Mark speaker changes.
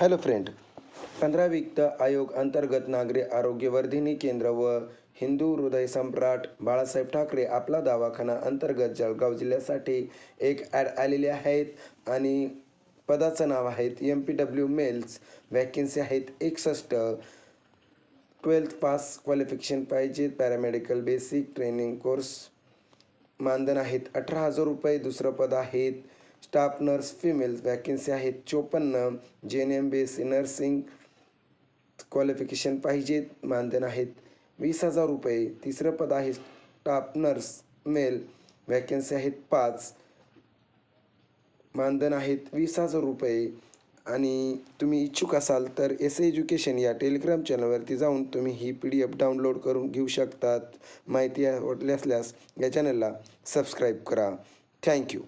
Speaker 1: Hello friend पंधरा वित्त आयोग अंतर्गत नागरी आरोग्यवर्धिनी केंद्र व हिंदू हृदय सम्राट बाळासाहेब ठाकरे आपला दवाखाना अंतर्गत जळगाव जिल्ह्यासाठी एक ॲड आलेले आहेत आणि पदाचं नाव आहेत M P W males vacancy आहेत एकसष्ट. ट्वेल्थ पास क्वालिफिकेशन पाहिजे. पॅरामेडिकल बेसिक ट्रेनिंग कोर्स मानधन आहेत अठरा हजार रुपये. दुसरं पद आहेत स्टाफ नर्स फिमेल वॅकेन्सी आहेत. चोपन्न J N M B S C nursing qualification पाहिजेत मानधन आहेत. वीस हजार रुपये तिसरं पद आहे. स्टाफ नर्स मेल वॅकेन्सी आहेत. पाच मानधन आहेत. वीस हजार रुपये. आणि तुम्ही इच्छुक असाल तर एस एज्युकेशन या टेलिग्राम चॅनलवरती जाऊन तुम्ही ही पी डी एफ डाउनलोड करून घेऊ शकतात. माहिती आवडली असल्यास या चॅनलला सबस्क्राईब करा. थँक्यू.